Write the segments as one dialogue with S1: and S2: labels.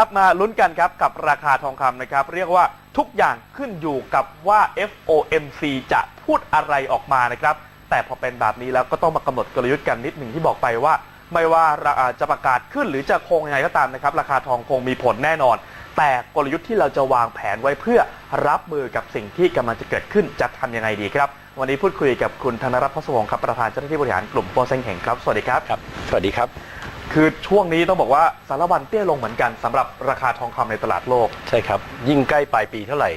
S1: ครับมาลุ้นกันครับกับราคาทองคำนะครับ เรียกว่าทุกอย่างขึ้นอยู่กับว่า FOMC จะพูดอะไรออกมานะครับ แต่พอเป็นแบบนี้แล้วก็ต้องมากำหนดกลยุทธ์กันนิดหนึ่งที่บอกไปว่า ไม่ว่าจะประกาศขึ้นหรือจะคงยังไงก็ตามนะครับ ราคาทองคงมีผลแน่นอน แต่กลยุทธ์ที่เราจะวางแผนไว้เพื่อรับมือกับสิ่งที่กำลังจะเกิดขึ้นจะทำยังไงดีครับ วันนี้พูดคุยกับคุณธนรัตน์พศวงศ์ครับประธานเจ้าหน้าที่บริหารกลุ่มโปรเซงเห่งครับสวัสดีครับ
S2: ครับ สวัสดีครับ
S1: คือช่วงนี้ต้องบอกว่าสารวันเตี้ยลงเหมือนกันสำหรับราคาทองคำในตลาดโลก
S2: ใช่ครับ ยิ่งใกล้ปลายปีเท่าไหร่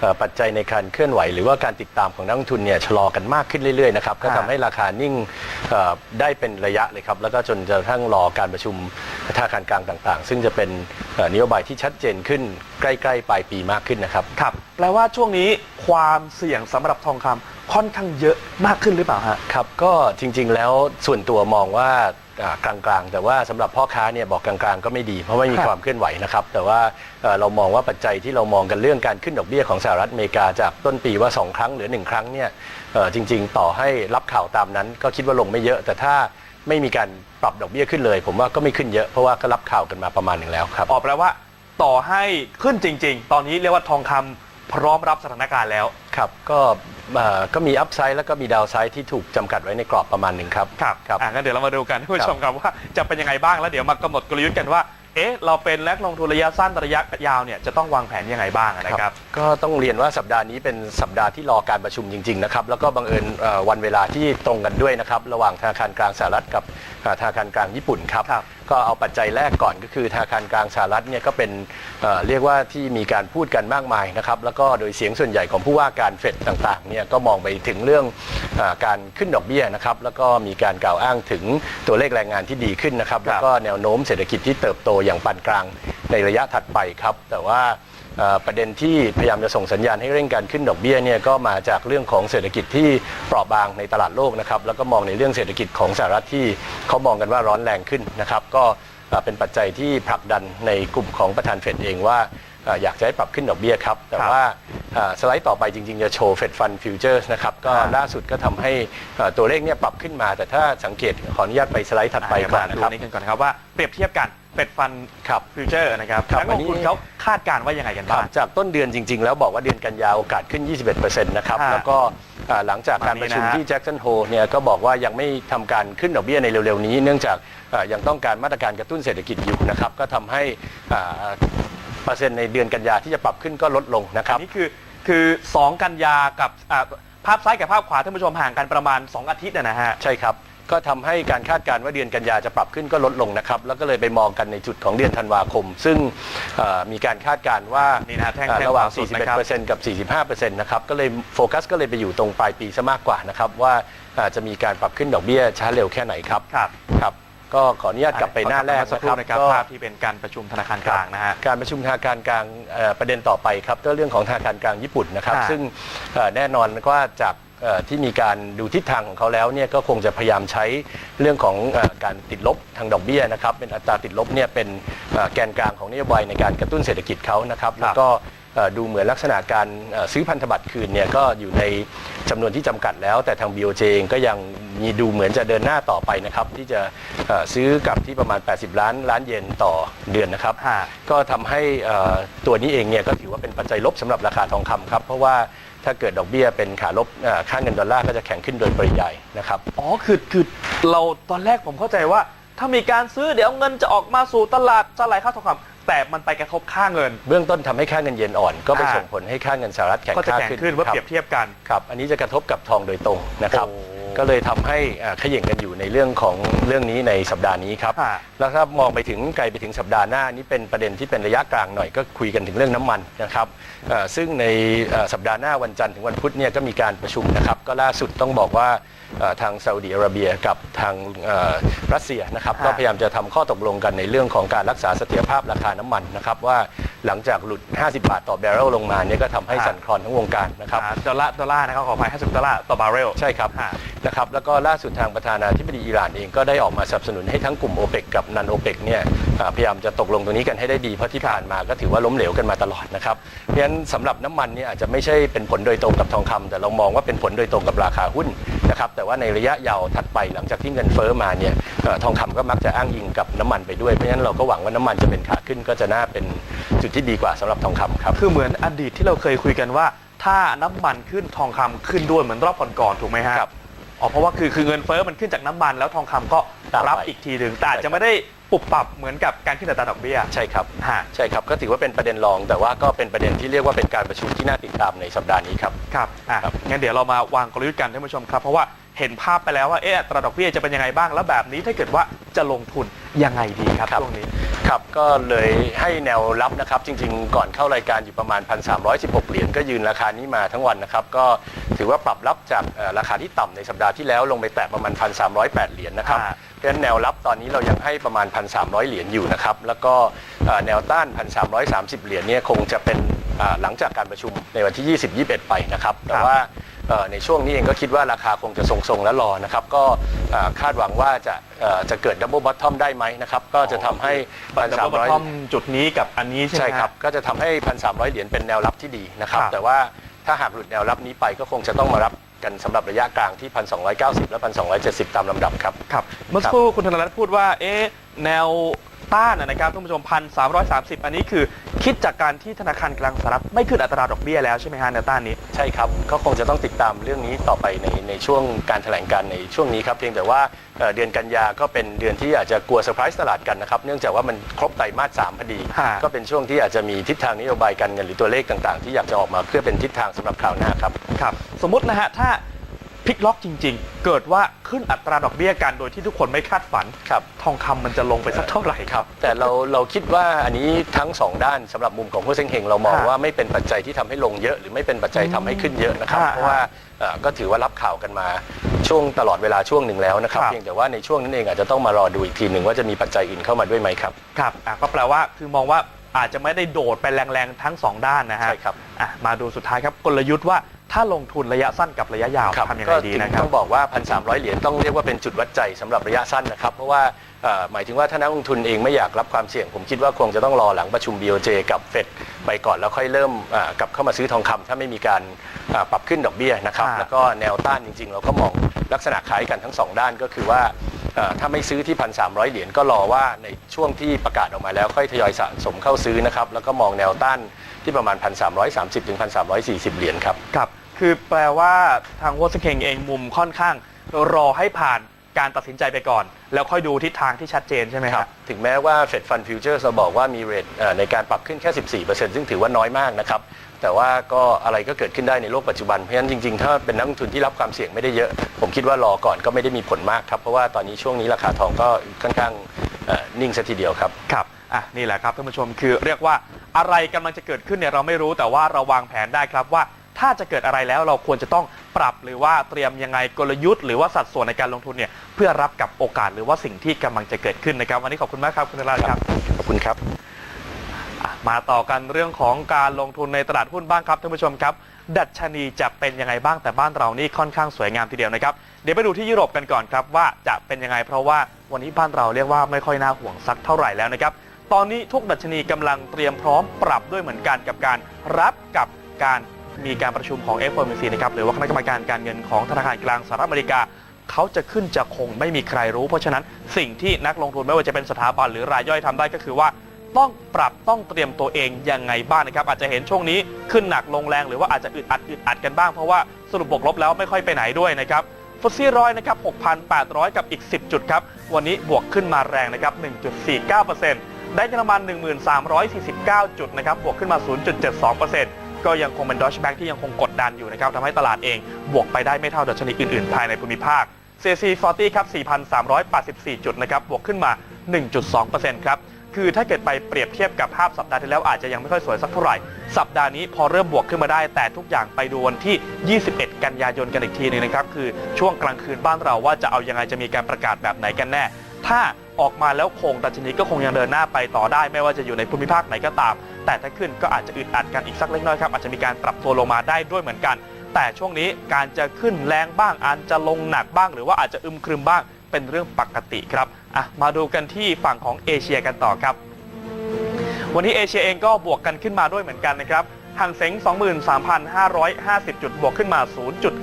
S2: เอ่อปัจจัยในการเคลื่อนไหว หรือว่าการติดตามของนักลงทุนเนี่ยชะลอกันมากขึ้นเรื่อยๆนะครับก็ทำให้ราคานิ่งเอ่อได้เป็นระยะเลยครับ แล้วก็จนจะกระทั่งรอการประชุมธนาคารกลางต่างๆ ซึ่งจะเป็นเอ่อ นโยบายที่ชัดเจนขึ้นใกล้ๆปลายปีมากขึ้นนะครับ
S1: ครับ แปลว่าช่วงนี้ความเสี่ยงสำหรับทองคำค่อนข้างเยอะมากขึ้นหรือเปล่าฮะ
S2: ครับก็จริงๆแล้วส่วนตัวมองว่าอ่ากลางๆ แต่ว่าสำหรับพ่อค้าเนี่ยบอกกลางๆก็ไม่ดี เพราะไม่มี
S1: ครับ
S2: ความเคลื่อนไหวนะครับ แต่ว่าเอ่อเรามองว่าปัจจัยที่เรามองกันเรื่องการขึ้นดอกเบี้ยของสหรัฐอเมริกาจากต้นปีว่า 2 ครั้งหรือ 1 ครั้งเนี่ยเอ่อจริง ๆ ต่อให้รับข่าวตามนั้น ก็คิดว่าลงไม่เยอะ แต่ถ้า ไม่มีการปรับดอกเบี้ยขึ้นเลย ผมว่าก็ไม่ขึ้นเยอะเพราะว่าก็รับข่าวกันมาประมาณหนึ่งแล้วครับ
S1: ออกแปลว่าต่อให้ขึ้นจริง ๆ ตอนนี้เรียกว่าทองคำพร้อมรับสถานการณ์แล้ว
S2: ครับก็เอ่อก็มีอัพไซด์แล้วก็มีดาวไซด์ที่ถูกจำกัดไว้ในกรอบประมาณหนึ่งครับ
S1: ครับ
S2: ครับ
S1: อะงั้นเดี๋ยวเรามาดูกันท่านผู้ชมครับว่าจะเป็นยังไงบ้างแล้วเดี๋ยวมากำหนดกลยุทธ์กันว่า เอ๊ะ เราเป็นนักลงทุนระยะสั้นระยะยาวเนี่ยจะต้องวางแผนยังไงบ้างนะครับ
S2: ก็ต้องเรียนว่าสัปดาห์นี้เป็นสัปดาห์ที่รอการประชุมจริงๆนะครับแล้วก็บังเอิญเอ่อวันเวลาที่ตรงกันด้วยนะครับระหว่างธนาคารกลางสหรัฐกับเอ่อธนาคารกลางญี่ปุ่นครับ
S1: ครับ
S2: ก็เอาปัจจัยแรกก่อนก็คือธนาคารกลางสหรัฐเนี่ยก็เป็นเอ่อเรียกว่าที่มีการพูดกันมากมายนะครับแล้วก็โดยเสียงส่วนใหญ่ของผู้ว่าการเฟดต่างๆเนี่ยก็มองไปถึงเรื่องเออการขึ้นดอกเบี้ยนะครับแล้วก็มีการกล่าวอ้างถึงตัวเลขแรงงานที่ดีขึ้นนะครับแล้วก็แนวโน้มเศรษฐกิจที่เติบโตอย่างปานกลางในระยะถัดไปครับ แต่ว่าเอ่อ ประเด็นที่พยายามจะส่งสัญญาณให้เร่งการขึ้นดอกเบี้ยเนี่ยก็มาจากเรื่องของเศรษฐกิจที่เปราะบางในตลาดโลกนะครับแล้วก็มองในเรื่องเศรษฐกิจของสหรัฐที่เขามองกันว่าร้อนแรงขึ้นนะครับก็เป็นปัจจัยที่ผลักดันในกลุ่มของประธานเฟดเองว่า อ่ออยากจะให้ปรับขึ้นดอกเบี้ยครับ แต่
S1: ครับ
S2: ว่าเอ่อสไลด์ต่อไปจริง ๆ จะโชว์เฟดฟันฟิวเจอร์นะครับ ก็
S1: อ่า
S2: ล่าสุดก็ทำให้เอ่อตัวเลขเนี่ยปรับขึ้นมา แต่ถ้าสังเกตขออนุญาตไปสไลด์ถัดไป
S1: ไป
S2: ก่
S1: ก่
S2: อ
S1: อนน
S2: นะ
S1: ดู
S2: ครับ
S1: นี้กันก่อนนะครับว่าเปรียบเทียบกันเป็ดฟัน
S2: ครับ
S1: ฟิวเจอร์นะครับ
S2: ครับ
S1: นักลงทุน
S2: อันนี้
S1: เขาคาดการณ์ว่ายังไงกัน
S2: ครั
S1: บ้า
S2: บ
S1: ง
S2: จากต้นเดือนจริง ๆ แล้วบอกว่าเดือนกันยาโอกาสขึ้น 21%นะครับ
S1: ฮะ
S2: แล้วก็อ่าหลังจากการประชุม
S1: วันนี้นะฮะ
S2: ที่แจ็คสันโฮเนี่ยก็บอกว่ายังไม่ทำการขึ้นดอกเบี้ยในเร็ว ๆ นี้ เนื่องจากอ่ายังต้องการมาตรการกระตุ้นเศรษฐกิจอยู่นะครับ ก็ทำให้ อ่าเปอร์เซ็นต์ในเดือนกันยาที่จะปรับขึ้นก็ลดลงนะค
S1: อั
S2: รั
S1: น
S2: บ
S1: นี้คือคือ 2 กันยากับอ่าภาพซ้ายกับภาพขวาท่านผู้ชมห่างกันประมาณ 2 อาทิตย์นะนะฮะ
S2: ใช่ครับ ก็ทำให้การคาดการณ์ว่าเดือนกันยาจะปรับขึ้นก็ลดลงนะครับ แล้วก็เลยไปมองกันในจุดของเดือนธันวาคม ซึ่งเอ่อมีการคาดการณ์ว่า
S1: นี่นะฮะแท่ง
S2: อ่า
S1: แท่ง
S2: ระหว่าง
S1: ขวาสุดนะครับ
S2: 41%กับ 45%นะครับ ก็เลยโฟกัสก็เลยไปอยู่ตรงปลายปีซะมากกว่านะครับว่าอ่าจะมีการปรับขึ้นดอกเบี้ยช้าเร็วแค่ไหนครับ
S1: ครับ
S2: ครับ ก็ขออนุญาตกลับไปหน้าแรก
S1: สัก
S2: นะ
S1: ค
S2: ค
S1: รู่
S2: รับ
S1: นะครับ
S2: ก็
S1: ภาพที่เป็นการประชุมธนาคารกลางนะฮะ
S2: การประชุมธนาคารกลางเอ่อประเด็นต่อไปครับก็เรื่องของธนาคารกลางญี่ปุ่นนะครับ
S1: ค่ะ
S2: ซึ่งเอ่อแน่นอนว่าจากเอ่อที่มีการดูทิศทางของเขาแล้วเนี่ยก็คงจะพยายามใช้เรื่องของเอ่อการติดลบทางดอกเบี้ยนะครับเป็นอัตราติดลบเนี่ยเป็นเอ่อแกนกลางของนโยบายในการกระตุ้นเศรษฐกิจเขานะครับแล้วก็เอ่อดูเหมือนลักษณะการเอ่อซื้อพันธบัตรคืนเนี่ยก็อยู่ใน จำนวนที่จำกัดแล้ว แต่ทาง BOJ เองก็ยังมีดูเหมือนจะเดินหน้าต่อไปนะครับ ที่จะเอ่อซื้อกลับที่ประมาณ 80 ล้านล้านเยนต่อเดือนนะครับ
S1: ฮะ
S2: ก็ทำให้เอ่อตัวนี้เองเนี่ยก็ถือว่าเป็นปัจจัยลบสำหรับราคาทองคำครับ เพราะว่าถ้าเกิดดอกเบี้ยเป็นขาลบเอ่อค่าเงินดอลลาร์ก็จะแข็งขึ้นโดยปริยายนะครับ
S1: อ๋อ คือคือเราตอนแรกผมเข้าใจว่า ถ้ามีการซื้อเดี๋ยวเงินจะออกมาสู่ตลาดจะไหลเข้าทองคำ แต่มันไปกระทบค่าเงิน
S2: เบื้องต้นทำให้ค่าเงินเยนอ่อน ก็ไป
S1: อ่า
S2: ส่งผลให้ค่าเงินสหรัฐแข็ง
S1: ก็จะ
S2: ค่า
S1: แข่ง
S2: ขึ้น
S1: ขึ้นเมื่อ
S2: ครั
S1: เปรียบเทียบกัน
S2: ครับ อันนี้จะกระทบกับทองโดยตรงนะครับ
S1: โอ้
S2: ก็เลยทำให้อ่าเขย่งกันอยู่ในเรื่องของเรื่องนี้ในสัปดาห์นี้ครับ
S1: ฮะ
S2: แล้วถ้ามองไปถึงไกลไปถึงสัปดาห์หน้านี่เป็นประเด็นที่เป็นระยะกลางหน่อยก็คุยกันถึงเรื่องน้ำมันนะครับเอ่อซึ่งในเอ่อสัปดาห์หน้าวันจันทร์ถึงวันพุธเนี่ยก็มีการประชุมนะครับ ก็ล่าสุดต้องบอกว่าเอ่อทางซาอุดิอาระเบียกับทางเอ่อรัสเซียนะครับ
S1: ฮะ
S2: ก็พยายามจะทำข้อตกลงกันในเรื่องของการรักษาเสถียรภาพราคาน้ำมันนะครับว่าหลังจากหลุด 50 บาทต่อแบเรลลงมาเนี่ยก็ทำให้สั่นคลอนทั้งวงการนะครับ
S1: อ่าดอลลาร์ดอลลาร์นะครับขออภัย50ดอลลาร์ต่อบาร์เรล
S2: ใช่ครับ
S1: ฮะ
S2: นะครับแล้วก็ล่าสุดทางประธานาธิบดีอิหร่านเองก็ได้ออกมาสนับสนุนให้ทั้งกลุ่มโอเปกกับนันโอเปกเนี่ยอ่าพยายามจะตกลงตรงนี้กันให้ได้ดีเพราะที่ผ่านมาก็ถือว่าล้มเหลวกันมาตลอดนะครับเพราะฉะนั้นสำหรับน้ำมันเนี่ยอาจจะไม่ใช่เป็นผลโดยตรงกับทองคำแต่เรามองว่าเป็นผลโดยตรงกับราคาหุ้นนะครับแต่ว่าในระยะยาวถัดไปหลังจากที่เงินเฟ้อมาเนี่ยเอ่อทองคำก็มักจะอ้างอิงกับน้ำมันไปด้วยเพราะฉะนั้นเราก็หวังว่าน้ำมันจะเป็นขาขึ้นก็จะน่าเป็นจุดที่ดีกว่าสำหรับทองคำครับ
S1: คือเหมือนอดีตที่เราเคยคุยกันว่า ถ้าน้ำมันขึ้นทองคำขึ้นด้วยเหมือนรอบก่อนๆถูกไหมฮะ
S2: ครับ
S1: อ๋อเพราะว่าคือคือเงินเฟ้อมันขึ้นจากน้ำมันแล้วทองคำก็
S2: ตามไป
S1: รับอีกทีหนึ่งแต่อาจจะไม่ได้ปรับปรับเหมือนกับการขึ้นอัตราดอกเบี้ย
S2: ใช่ครับ
S1: ฮะ
S2: ใช่ครับก็ถือว่าเป็นประเด็นรอง แต่ว่าก็เป็นประเด็นที่เรียกว่าเป็นการประชุมที่น่าติดตามในสัปดาห์นี้ครับ
S1: ครับ อะ
S2: ครับ
S1: งั้นเดี๋ยวเรามาวางกลยุทธ์กันท่านผู้ชมครับ เพราะว่าเห็นภาพไปแล้วว่า เอ๊ะอัตราดอกเบี้ยจะเป็นยังไงบ้าง แล้วแบบนี้ถ้าเกิดว่าจะลงทุนยังไงดีครับช่วงนี้
S2: ครับก็เลยให้แนวรับนะครับจริง ๆ ก่อนเข้ารายการอยู่ประมาณ 1,316 เหรียญก็ยืนราคานี้มาทั้งวันนะครับก็ ถือว่าปรับรับจากเอ่อราคาที่ต่ำในสัปดาห์ที่แล้วลงไปแตะประมาณ 1,308 เหรียญนะครับ
S1: อ่า
S2: เพราะฉะนั้นแนวรับตอนนี้เรายังให้ประมาณ 1,300 เหรียญอยู่นะครับแล้วก็เอ่อแนวต้าน 1,330 เหรียญเนี่ยคงจะเป็นอ่าหลังจากการประชุมในวันที่ 20-21 ไปนะครับแต่ว่าเอ่อในช่วงนี้เองก็คิดว่าราคาคงจะทรงๆและรอนะครับก็อ่าคาดหวังว่าจะเอ่อจะเกิดดับเบิลบอททอมได้ไหมนะครับก็จะทำให้
S1: บัตรดับเบิลบอททอม
S2: 1,300
S1: จุดนี้กับอันนี้ใช่ไหม
S2: ใช่
S1: ฮะ
S2: ครับก็จะทำให้1,300เหรียญเป็นแนวรับที่ดีนะครับ
S1: ครับ
S2: แต่ว่า ถ้าหากหลุดแนวรับนี้ไปก็คงจะต้องมารับกันสำหรับระยะกลางที่ 1,290 และ 1,270 ตามลำดับครับ
S1: ครับ เมื่อสักครู่คุณธนรัตน์พูดว่า เอ๊ะ แนว ต้านนะนะครับท่านผู้ชมพันสามร้อยสามสิบอันนี้คือคิดจากการที่ธนาคารกลางสหรัฐไม่ขึ้นอัตราดอกเบี้ยแล้วใช่ไหมฮะแนวต้านนี้
S2: ใช่ครับก็คงจะต้องติดตามเรื่องนี้ต่อไปในในช่วงการแถลงการในช่วงนี้ครับเพียงแต่ว่าเอ่อเดือนกันยาก็เป็นเดือนที่อาจจะกลัวเซอร์ไพรส์ตลาดกันนะครับเนื่องจากว่ามันครบไตรมาสสามพอดี
S1: ฮะ
S2: ก็เป็นช่วงที่อาจจะมีทิศทางนโยบายการเงินหรือตัวเลขต่างๆ ที่อยากจะออกมาเพื่อเป็นทิศทางสำหรับคราวหน้าครับ
S1: ครับสมมตินะฮะถ้า พลิกล็อกจริง ๆ เกิดว่าขึ้นอัตราดอกเบี้ยกันโดยที่ทุกคนไม่คาดฝัน
S2: ครับ
S1: ทองคำมันจะลงไปสักเท่าไหร่ครับ
S2: แต่เราเราคิดว่าอันนี้ทั้งสองด้านสำหรับมุมของผู้เซ็งเฮงเรามอง
S1: ฮะ
S2: ว่าไม่เป็นปัจจัยที่ทำให้ลงเยอะ หรือไม่เป็นปัจจัยทำให้ขึ้นเยอะนะครับ
S1: ฮะ
S2: เพราะว่าเอ่อก็ถือว่ารับข่าวกันมาช่วงตลอดเวลาช่วงหนึ่งแล้วนะครับ
S1: ครับ
S2: เพียงแต่ว่าในช่วงนั้นเองอาจจะต้องมารอดูอีกทีหนึ่งว่าจะมีปัจจัยอื่นเข้ามาด้วยไหมครับ
S1: ครับอะก็แปลว่าคือมองว่าอาจจะไม่ได้โดดไปแรงๆทั้งสองด้านนะฮะ
S2: ใช่ครับ
S1: อะมาดูสุดท้ายครับกลยุทธ์ว่า ถ้าลงทุนระยะสั้นกับระยะยาวทำยังไงดี
S2: ถึ
S1: นะครับ
S2: ต้องบอกว่า 1,300 เหรียญต้องเรียกว่าเป็นจุดวัดใจสำหรับระยะสั้นนะครับ เพราะว่าเอ่อหมายถึงว่าถ้านักลงทุนเองไม่อยากรับความเสี่ยง ผมคิดว่าคงจะต้องรอหลังประชุม BOJ กับเฟดไปก่อนแล้วค่อยเริ่มอ่ากลับเข้ามาซื้อทองคำถ้าไม่มีการอ่าปรับขึ้นดอกเบี้ยนะครับ
S1: อ่า
S2: แล้วก็แนวต้านจริง ๆ เราก็มองลักษณะคล้ายกันทั้งสองด้านก็คือว่าเอ่อถ้าไม่ซื้อที่1,300เหรียญก็รอว่าในช่วงที่ประกาศออกมาแล้วค่อยทยอยสะสมเข้าซื้อนะครับ แล้วก็มองแนวต้านที่ประมาณ 1,330ถึง1,340 เหรียญครับ
S1: ครับ คือแปลว่าทางโวสเคงเองมุมค่อนข้างรอให้ผ่านการตัดสินใจไปก่อน แล้วค่อยดูทิศทางที่ชัดเจนใช่ไหม
S2: ค
S1: ค
S2: รั
S1: รั
S2: บบถึงแม้ว่า Fed Fund Futures เราบอกว่ามีเรทเอ่อในการปรับขึ้นแค่ 14%ซึ่งถือว่าน้อยมากนะครับ แต่ว่าก็อะไรก็เกิดขึ้นได้ในโลกปัจจุบัน เพราะฉะนั้นจริงๆ ถ้าเป็นนักลงทุนที่รับความเสี่ยงไม่ได้เยอะ ผมคิดว่ารอก่อนก็ไม่ได้มีผลมากครับ เพราะว่าตอนนี้ช่วงนี้ราคาทองก็ค่อนข้างเอ่อนิ่งซะทีเดียวครับ
S1: ครับอะนี่แหละครับท่านผู้ชมคือเรียกว่าอะไรกำลังจะเกิดขึ้นเนี่ยเราไม่รู้แต่ว่าเราวางแผนได้ครับว่า ถ้าจะเกิดอะไรแล้วเราควรจะต้องปรับหรือว่าเตรียมยังไงกลยุทธ์หรือว่าสัดส่วนในการลงทุนเนี่ยเพื่อรับกับโอกาสหรือว่าสิ่งที่กำลังจะเกิดขึ้นนะครับ วันนี้ขอบคุณมากครับคุณธนรัตน์ครับ
S2: ขอบคุณครับ
S1: มาต่อกันเรื่องของการลงทุนในตลาดหุ้นบ้างครับท่านผู้ชมครับ ดัชนีจะเป็นยังไงบ้างแต่บ้านเรานี่ค่อนข้างสวยงามทีเดียวนะครับเดี๋ยวไปดูที่ยุโรปกันก่อนครับว่าจะเป็นยังไงเพราะว่าวันนี้บ้านเราเรียกว่าไม่ค่อยน่าห่วงสักเท่าไหร่แล้วนะครับตอนนี้ทุกดัชนีกำลังเตรียมพร้อมปรับด้วยเหมือนกันกับการรับกับการ มีการประชุมของ FOMC นะครับหรือว่าคณะกรรมการการเงินของธนาคารกลางสหรัฐอเมริกาเขาจะขึ้นจะคงไม่มีใครรู้ เพราะฉะนั้นสิ่งที่นักลงทุนไม่ว่าจะเป็นสถาบันหรือรายย่อยทำได้ก็คือว่าต้องปรับต้องเตรียมตัวเองยังไงบ้างนะครับ อาจจะเห็นช่วงนี้ขึ้นหนักลงแรงหรือว่าอาจจะอึดอัดอึดอัดกันบ้างเพราะว่าสรุปบวกลบแล้วไม่ค่อยไปไหนด้วยนะครับฟุตซี่ร้อยนะครับ 6,800 กับอีก 10 จุดครับ วันนี้บวกขึ้นมาแรงนะครับ 1.49%ได้เยอรมัน 1,349 จุดนะครับ บวกขึ้นมา 0.72% ก็ยังคงเป็นดอชแบงที่ยังคงกดดันอยู่นะครับทำให้ตลาดเองบวกไปได้ไม่เท่าดัชนีอื่นๆ ภายในภูมิภาค CAC 40 ครับ 4,384 จุดนะครับ บวกขึ้นมา 1.2%ครับ คือถ้าเกิดไปเปรียบเทียบกับภาพสัปดาห์ที่แล้วอาจจะยังไม่ค่อยสวยสักเท่าไหร่ สัปดาห์นี้พอเริ่มบวกขึ้นมาได้ แต่ทุกอย่างไปดูวันที่ 21 กันยายนกันอีกทีหนึงนะครับ คือช่วงกลางคืนบ้านเราว่าจะเอายังไงจะมีการประกาศแบบไหนกันแน่ ถ้าออกมาแล้วคงดัชนีก็คงยังเดินหน้าไปต่อได้ ไม่ว่าจะอยู่ในภูมิภาคไหนก็ตาม แต่ถ้าขึ้นก็อาจจะอึดอัดกันอีกสักเล็กน้อยครับอาจจะมีการปรับตัวลงมาได้ด้วยเหมือนกัน แต่ช่วงนี้การจะขึ้นแรงบ้างอาจจะลงหนักบ้าง หรือว่าอาจจะอึมครึมบ้างเป็นเรื่องปกติครับอะมาดูกันที่ฝั่งของเอเชียกันต่อครับ วันนี้เอเชียเองก็บวกกันขึ้นมาด้วยเหมือนกันนะครับห่างเซ็ง23,550 จุดบวกขึ้นมา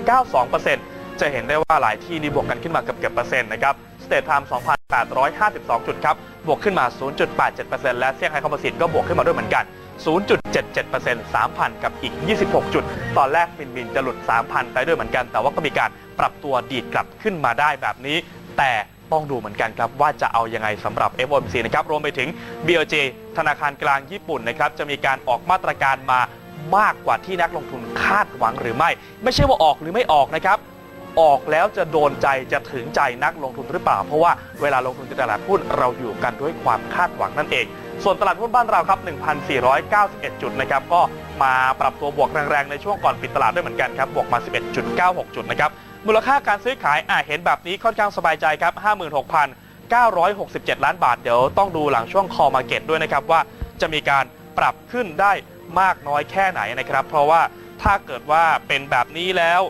S1: 0.92%จะเห็นได้ว่าหลายที่นี่บวกกันขึ้นมาเกือบเกือบเปอร์เซ็นต์นะครับสเตทไทม์ 852 จุดครับ บวกขึ้นมา 0.87%และเซี่ยงไฮ้คอมโพสิตก็บวกขึ้นมาด้วยเหมือนกัน 0.77% 3,000 กับอีก 26 จุด ตอนแรกบินบินจะหลุด 3,000 ไปด้วยเหมือนกัน แต่ว่าก็มีการปรับตัวดีดกลับขึ้นมาได้แบบนี้ แต่ต้องดูเหมือนกันครับว่าจะเอายังไงสำหรับ FOMC นะครับ รวมไปถึง BOJ ธนาคารกลางญี่ปุ่นนะครับ จะมีการออกมาตรการมามากกว่าที่นักลงทุนคาดหวังหรือไม่ ไม่ใช่ว่าออกหรือไม่ออกนะครับ ออกแล้วจะโดนใจจะถึงใจนักลงทุนหรือเปล่า เพราะว่าเวลาลงทุนในตลาดหุ้นเราอยู่กันด้วยความคาดหวังนั่นเอง ส่วนตลาดหุ้นบ้านเราครับ 1,491 จุดนะครับก็มาปรับตัวบวกแรงๆในช่วงก่อนปิดตลาดด้วยเหมือนกันครับบวกมา 11.96 จุดนะครับมูลค่าการซื้อขายอะเห็นแบบนี้ค่อนข้างสบายใจครับ 56,967 ล้านบาทเดี๋ยวต้องดูหลังช่วงคอมาเก็ตด้วยนะครับว่าจะมีการปรับขึ้นได้มากน้อยแค่ไหนนะครับ เพราะว่าถ้าเกิดว่าเป็นแบบนี้แล้ว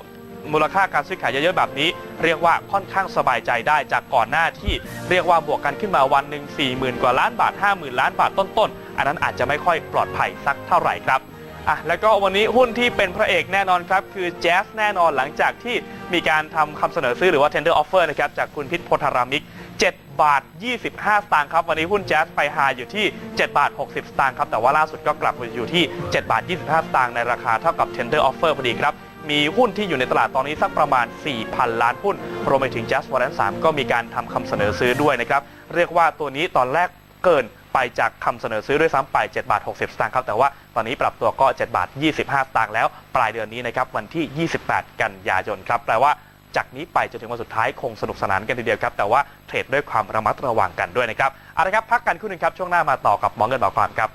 S1: มูลค่าการซื้อขายเยอะๆแบบนี้ เรียกว่าค่อนข้างสบายใจได้จากก่อนหน้าที่เรียกว่าบวกกันขึ้นมาวันหนึ่ง40,000 กว่าล้านบาท 50,000 ล้านบาทต้นๆ อันนั้นอาจจะไม่ค่อยปลอดภัยสักเท่าไหร่ครับอะแล้วก็วันนี้หุ้นที่เป็นพระเอกแน่นอนครับคือแจ๊สแน่นอนหลังจากที่มีการทำคำเสนอซื้อหรือว่า tender offer นะครับจากคุณพิษโพธารามิก7 บาท 25 สตางค์ครับวันนี้หุ้นแจ๊สไปไฮอยู่ที่ 7 บาท 60 สตางค์ครับแต่ว่าล่าสุดก็กลับมาอยู่ที่ 7 บาท 25 สตางค์ในราคาเท่ากับ tender offer พอดีครับ มีหุ้นที่อยู่ในตลาดตอนนี้สักประมาณ 4,000 ล้านหุ้น รวมไปถึง Just Warrant 3ก็มีการทำคำเสนอซื้อด้วยนะครับ เรียกว่าตัวนี้ตอนแรกเกินไปจากคำเสนอซื้อด้วยซ้ำไป7บาท60 สตางค์ครับ แต่ว่าตอนนี้ปรับตัวก็ 7 บาท 25 สตางค์แล้ว ปลายเดือนนี้นะครับวันที่ 28 กันยายนครับแปลว่าจากนี้ไปจนถึงวันสุดท้ายคงสนุกสนานกันทีเดียวครับแต่ว่าเทรดด้วยความระมัดระวังกันด้วยนะครับเอาละครับพักกันครู่หนึงครับช่วงหน้ามาต่อกับหมอเงินหมอความครับ